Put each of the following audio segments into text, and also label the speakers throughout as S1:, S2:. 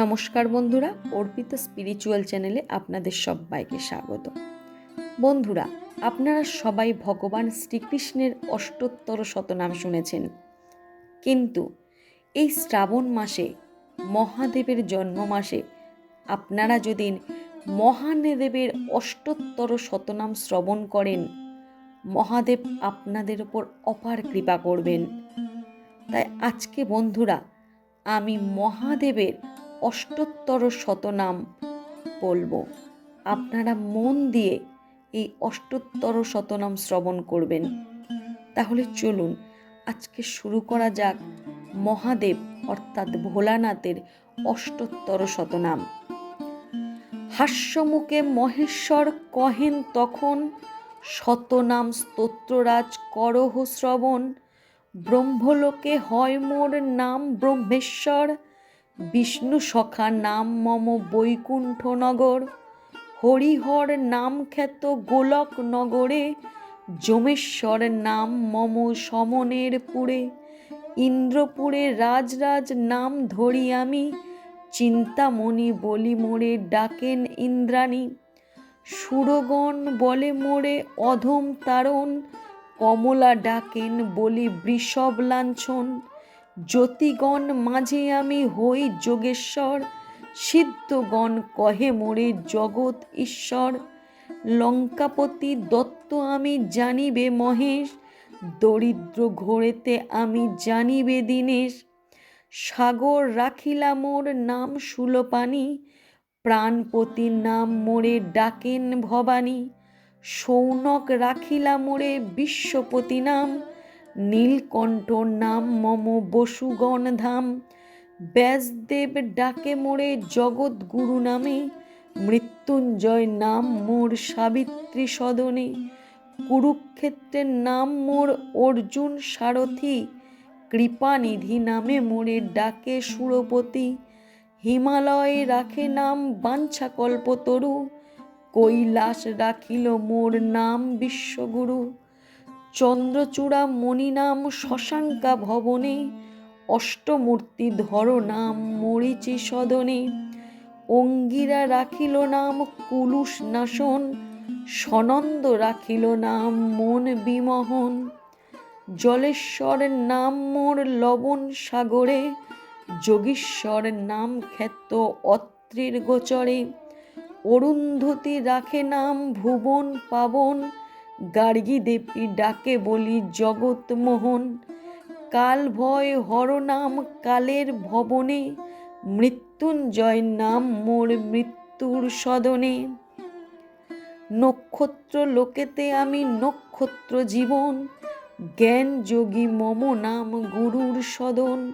S1: নমস্কার বন্ধুরা, অর্পিতা স্পিরিচুয়াল চ্যানেলে আপনাদের সবাইকে স্বাগত। বন্ধুরা, আপনারা সবাই ভগবান শ্রীকৃষ্ণের অষ্টোত্তর শতনাম শুনেছেন। কিন্তু এই শ্রাবণ মাসে, মহাদেবের জন্ম মাসে, আপনারা যদি মহাদেবের অষ্টোত্তর শতনাম শ্রবণ করেন, মহাদেব আপনাদের ওপর অপার কৃপা করবেন। তাই আজকে বন্ধুরা, আমি মহাদেবের অষ্টোত্তর শতনাম বলব। আপনারা মন দিয়ে এই অষ্টোত্তর শতনাম শ্রবণ করবেন। তাহলে চলুন, আজকে শুরু করা যাক মহাদেব অর্থাৎ ভোলানাথের অষ্টোত্তর শতনাম। হাস্যমুখে মহেশ্বর কহেন তখন, শতনাম স্তোত্ররাজ করহ শ্রবণ। ব্রহ্মলোকে হয় মোর নাম ব্রহ্মেশ্বর বিষ্ণু সখা নাম মম বৈকুণ্ঠনগর, হরিহর নাম খ্যাত গোলক নগরে যমেশ্বর নাম মম সমনের পুরে ইন্দ্রপুরে রাজরাজ নাম ধরি আমি, চিন্তামণি বলি মোরে ডাকেন ইন্দ্রাণী, সুরগণ বলে মোরে অধম তারণ, কমলা ডাকেন বলি বৃষভ লাঞ্ছন জ্যোতিগণ মাঝে আমি হই যোগেশ্বর। সিদ্ধগণ কহে মোরে জগৎ ঈশ্বর। লঙ্কাপতি দত্ত আমি জানিবে মহেশ। দরিদ্র ঘোরেতে আমি জানিবে দীনেশ। সাগর রাখিলা মোর নাম সুলপানি। প্রাণপতি নাম মোরে ডাকেন ভবানী। সৌনক রাখিলা মোরে বিশ্বপতি নাম। নীলকণ্ঠ নাম মম বসুগণ ধাম। ব্যাসদেব ডাকে মোরে জগৎ গুরু নামে। মৃত্যুঞ্জয় নাম মোর সাবিত্রী সদনে। কুরুক্ষেত্রের নাম মোর অর্জুন সারথী। কৃপানিধি নামে মোরে ডাকে সুরপতি। হিমালয়ে রাখে নাম বাঞ্ছাকল্পতরু কৈলাস রাখিল মোর নাম বিশ্বগুরু। চন্দ্রচূড়া মণি নাম শশাঙ্কা ভবনে, অষ্টমূর্তি ধর নাম মরিচি সদনে, অঙ্গিরা রাখিল নাম কুলুষ নাশন, সনন্দ রাখিল নাম মন বিমোহন জলেশ্বরের নাম মোর লবণ সাগরে, যোগীশ্বর নাম খ্যাত অত্রির গোচরে, অরুন্ধতী রাখে নাম ভুবন পাবন গার্গী দেবী ডাকে বলি জগৎ মোহন কাল ভয় হর নাম কালের ভবনে, মৃত্যুঞ্জয় নাম মোর মৃত্যুর সদনে। নক্ষত্র লোকেতে আমি নক্ষত্র জীবন, জ্ঞান যোগী মম নাম গুরুর সদন।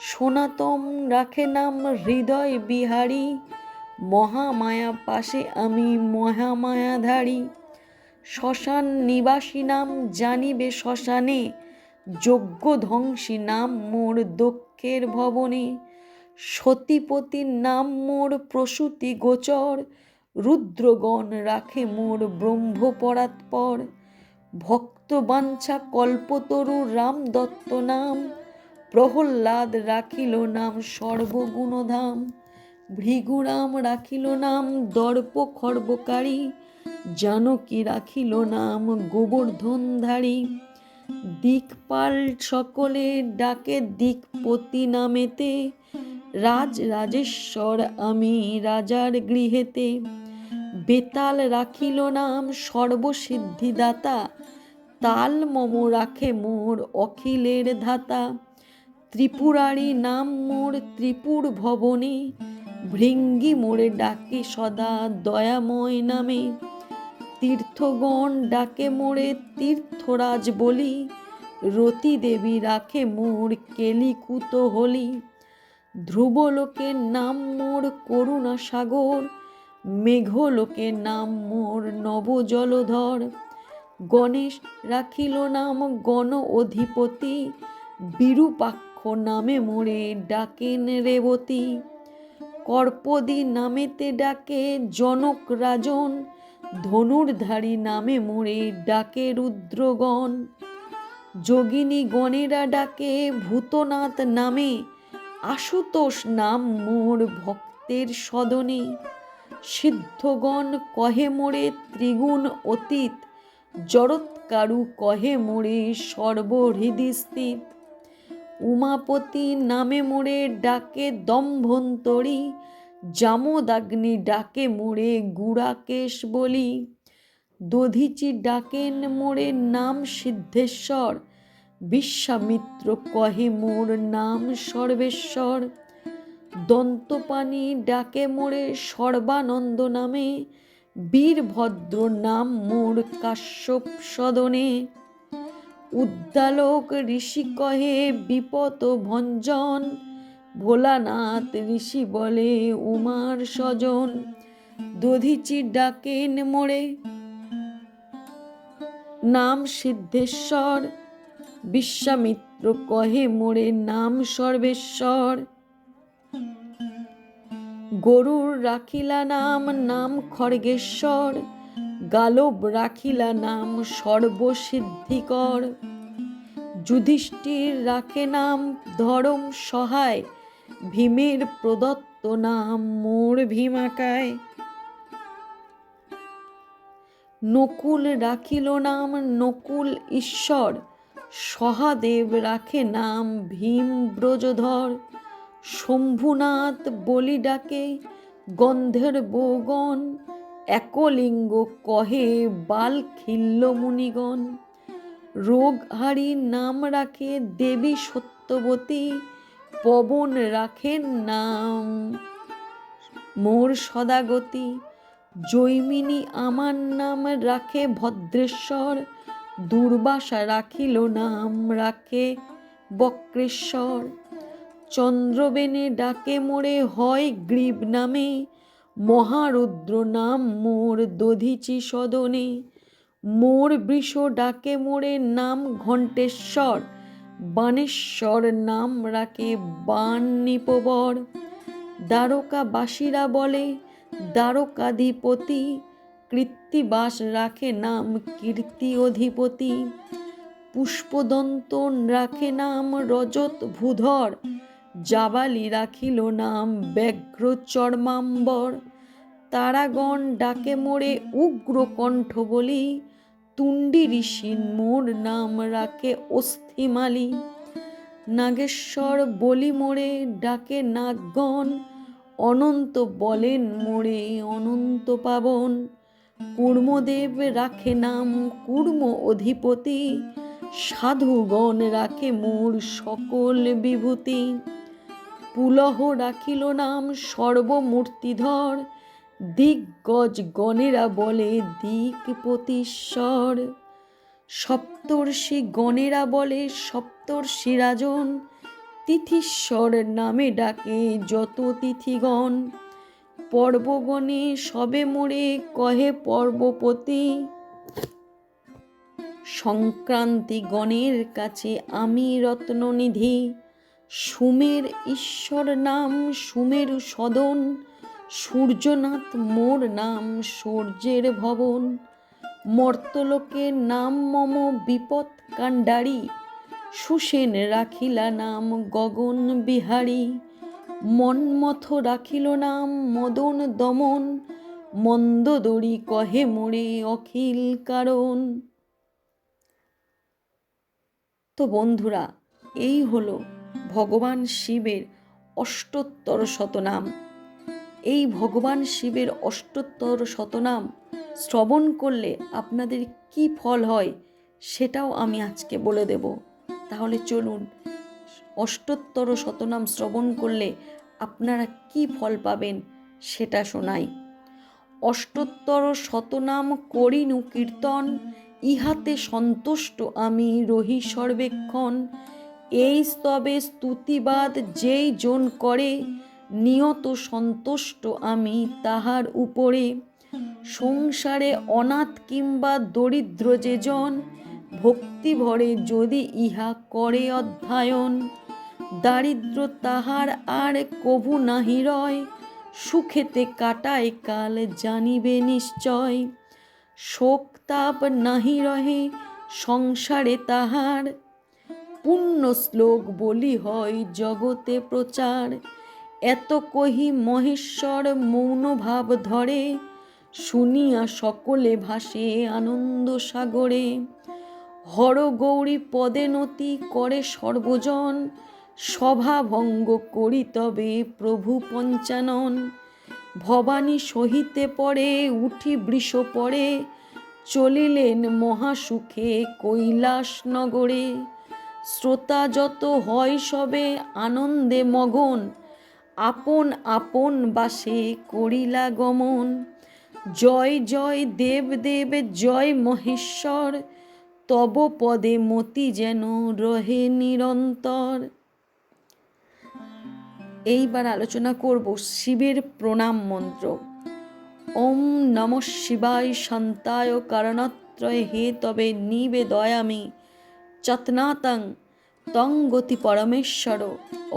S1: সনাতন রাখে নাম হৃদয় বিহারী, মহামায়া পাশে আমি মহামায়াধারী। শ্মশান নিবাসী নাম জানিবে শ্মশানে, যজ্ঞ ধ্বংসী নাম মোর দক্ষের ভবনে। সতীপতির নাম মোর প্রসূতি গোচর, রুদ্রগণ রাখে মোর ব্রহ্মপরাৎপর ভক্ত বাঞ্ছা কল্পতরু রাম দত্ত নাম, প্রহ্লাদ রাখিল নাম সর্বগুণধাম। ভৃগুরাম রাখিল নাম দর্প খর্বকারী জানকী রাখিল নাম গোবর্ধনধারী। দিকপাল সকলে ডাকে দিকপতি নামেতে। রাজ রাজেশ্বর আমি রাজার গৃহেতে। বেতাল রাখিল নাম সর্বসিদ্ধিদাতা। তাল মম রাখে মোর অখিলের ধাতা। ত্রিপুরারি নাম মোর ত্রিপুর ভবনে। ভৃঙ্গি মোড়ে ডাকে সদা দয়াময় নামে। তীর্থগণ ডাকে মোড়ে তীর্থরাজ বলি, রতি দেবী রাখে মোর কেলিকুত হলি। ধ্রুবলোকের নাম মোর করুণা সাগর, মেঘলোকের নাম মোর নবজলধর। গণেশ রাখিল নাম গণ অধিপতি, বিরূপাক্ষ নামে মোরে ডাকেন রেবতী। কর্পদি নামেতে ডাকে জনক রাজন ধনুর্ধারী নামে মোরে ডাকে রুদ্রগণ। যোগিনী গণেরা ডাকে ভূতনাথ নামে, আশুতোষ নাম মোর ভক্তের সদনে। সিদ্ধগণ কহে মোরে ত্রিগুণ অতীত, জড়ৎকারু কহে মোরে সর্বহৃদি স্থিত উমাপতি নামে মোরে ডাকে দম্ভন্তরী জামদাগ্নি ডাকে মোড়ে গুড়াকেশ বলি। দধিচি ডাকেন মোড়ে নাম সিদ্ধেশ্বর। বিশ্বামিত্র কহে মোর নাম সর্বেশ্বর। দন্তপানি ডাকে মোড়ে সর্বানন্দ নামে। বীরভদ্র নাম মোর কাশ্যপ সদনে। উদ্দালক ঋষি কহে বিপত ভঞ্জন। ভোলানাথ ঋষি বলে, উমার স্বজন, দধিচি ডাকেন মোড়ে। নাম সিদ্ধেশ্বর, বিশ্বামিত্র কহে মোড়ে, নাম সর্বেশ্বর। গরুর রাখিলা নাম নাম খড়গেশ্বর। গালব রাখিলা নাম, সর্বসিদ্ধিকর। যুধিষ্ঠির রাখে নাম, ধরম সহায়। ভীমের প্রদত্ত নাম মোর ভীমাকায়। নকুল রাখিল নাম নকুল ঈশ্বর, সহাদেব রাখে নাম ভীম ব্রজধর। শম্ভুনাথ বলি ডাকে গন্ধের বৌগণ, একলিঙ্গ কহে বাল খিল্ল মুনিগণ। রোগহারি নাম রাখে দেবী সত্যবতী পবন রাখেন নাম। মোর সদাগতি, জৈমিনী আমার নাম রাখে ভদ্রেশ্বর, দুর্বাসা রাখিল নাম রাখে বক্রেশ্বর। চন্দ্রবেনে ডাকে মোড়ে হয় গ্রীব নামে, মহারুদ্র নাম মোর দধিচি সদনে। মোর বৃষ ডাকে মোড়ে নাম ঘণ্টেশ্বর বানেশ্বর নাম রাখে বান নিপবর দ্বারকাবাসীরা বলে, দ্বারকাধিপতি, কৃত্তিবাস রাখে নাম কীর্তি অধিপতি। পুষ্পদন্ত রাখে নাম রজত ভূধর, জাবালি রাখিল নাম ব্যগ্র চর্মাম্বর। তারাগণ ডাকে মোড়ে উগ্র কণ্ঠ বলি তুণ্ডি ঋষি মোর নাম রাখে অস্থিমালি নাগেশ্বর বলি মোড়ে ডাকে নাগগণ, অনন্ত বলেন মোড়ে অনন্ত পাবন। কুর্মদেব রাখে নাম কুর্ম অধিপতি, সাধুগণ রাখে মোর সকল বিভূতি। পুলহ রাখিল নাম সর্বমূর্তিধর দিগ্গজ গণেরা বলে দিকপতিশ্বর সপ্তর্ষি গণেরা বলে, সপ্তর্ষি রাজন। তিথিশ্বর নামে ডাকে যত তিথিগণ। পর্বগণে সবে মোড়ে কহে পর্বপতি সংক্রান্তি গণের কাছে আমি রত্ননিধি। সুমের ঈশ্বর নাম সুমেরু সদন। সূর্যনাথ মোর নাম সূর্যের ভবন। মর্তলোকের নাম মম বিপদ কাণ্ডারি, সুসেন রাখিলা নাম গগন বিহারী। মন্মথ রাখিল নাম মদন দমন মন্দদরি কহে মোড়ে অখিল কারণ। তো বন্ধুরা, এই হলো ভগবান শিবের অষ্টোত্তর শতনাম। এই ভগবান শিবের অষ্টোত্তর শতনাম শ্রবণ করলে আপনাদের কি ফল হয় সেটাও আমি আজকে বলে দেব। তাহলে চলুন, অষ্টোত্তর শতনাম শ্রবণ করলে আপনারা কি ফল পাবেন সেটা শোনাই। অষ্টোত্তর শতনাম করিনু কীর্তন, ইহাতে সন্তুষ্ট আমি রহি সর্বেক্ষণ। এই স্তবে স্তুতিবাদ যেই জন করে নিয়ত সন্তুষ্ট আমি তাহার উপরে। সংসারে অনাথ কিংবা দরিদ্র যে জন ভক্তি ভরে যদি ইহা করে অধ্যায়ন, দারিদ্র তাহার আর কভু নাহি রয়, সুখেতে কাটায় কাল জানিবে নিশ্চয়। শোক তাপ নাহি রহে সংসারে তাহার পূর্ণ শ্লোক বলি হয় জগতে প্রচার। এত কহি মহেশ্বর মৌন ভাব ধরে, শুনিয়া সকলে ভাসে আনন্দ সাগরে। হর গৌরী পদে নতি করে সর্বজন, সভা ভঙ্গ করি তবে প্রভু পঞ্চানন। ভবানী সহিতে পরে উঠি বৃষ পড়ে চলিলেন মহাসুখে কৈলাস নগরে শ্রোতা যত হয় সবে আনন্দে মগন আপন আপন বাসে করিলা গমন। জয় জয়, দেব দেব, জয় মহেশ্বর, তব পদে মতি যেন রহে নিরন্তর। এইবার আলোচনা করব শিবের প্রণাম মন্ত্র। ওম নম শিবায় শান্তায় কারণত্রয় হে তবে নিবে দয়ামি চতনাতং তং গতি পরমেশ্বর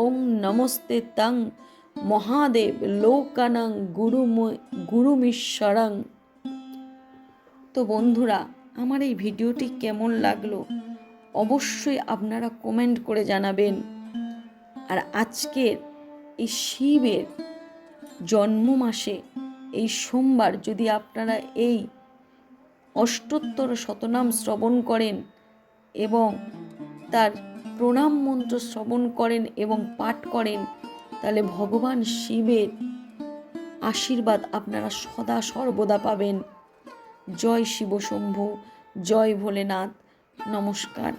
S1: ওম নমস্তে তং, মহাদেব লোকানং গুরু গুরুমিশ্বরং তো বন্ধুরা, আমার এই ভিডিওটি কেমন লাগল অবশ্যই আপনারা কমেন্ট করে জানাবেন। আর আজকের এই শিবের জন্ম মাসে, এই সোমবার যদি আপনারা এই অষ্টোত্তর শতনাম শ্রবণ করেন এবং তার প্রণাম মন্ত্র শ্রবণ করেন এবং পাঠ করেন, তাহলে ভগবান শিবের আশীর্বাদ আপনারা সদা সর্বদা পাবেন। জয় শিব শম্ভু, জয় ভোলেনাথ, নমস্কার।